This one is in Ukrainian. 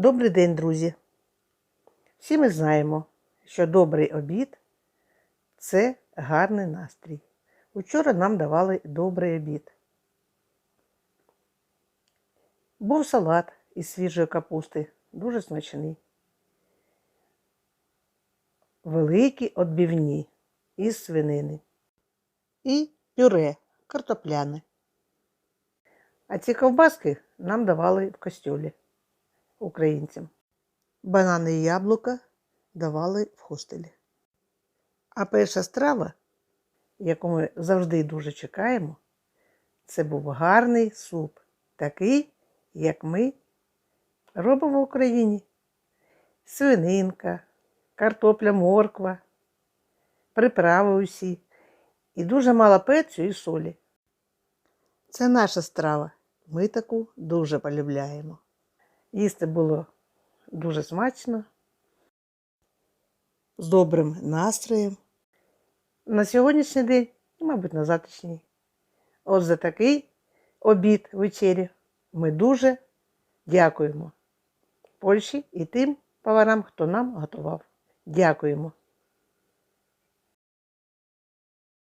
Добрий день, друзі! Всі ми знаємо, що добрий обід це гарний настрій. Учора нам давали добрий обід. Був салат із свіжої капусти, дуже смачний. Великі отбивні із свинини. І пюре картопляне. А ці ковбаски нам давали в костюлі українцям. Банани і яблука давали в хостелі. А перша страва, яку ми завжди дуже чекаємо, це був гарний суп, такий, як ми робимо в Україні. Свининка, картопля, морква, приправи усі і дуже мало перцю і солі. Це наша страва. Ми таку дуже полюбляємо. Їсти було дуже смачно, з добрим настроєм. На сьогоднішній день і, мабуть, на завтрашній. От за такий обід вечері ми дуже дякуємо Польщі і тим поварам, хто нам готував. Дякуємо.